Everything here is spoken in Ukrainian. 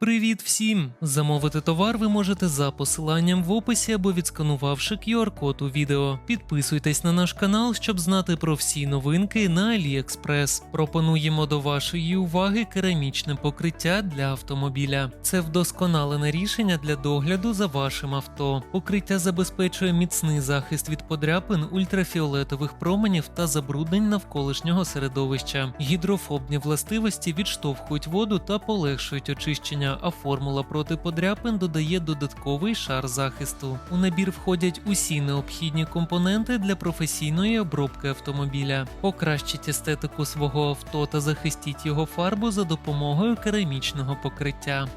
Привіт всім! Замовити товар ви можете за посиланням в описі або відсканувавши QR-код у відео. Підписуйтесь на наш канал, щоб знати про всі новинки на AliExpress. Пропонуємо до вашої уваги керамічне покриття для автомобіля. Це вдосконалене рішення для догляду за вашим авто. Покриття забезпечує міцний захист від подряпин, ультрафіолетових променів та забруднень навколишнього середовища. Гідрофобні властивості відштовхують воду та полегшують очищення, а формула проти подряпин додає додатковий шар захисту. У набір входять усі необхідні компоненти для професійної обробки автомобіля. Покращіть естетику свого авто та захистіть його фарбу за допомогою керамічного покриття.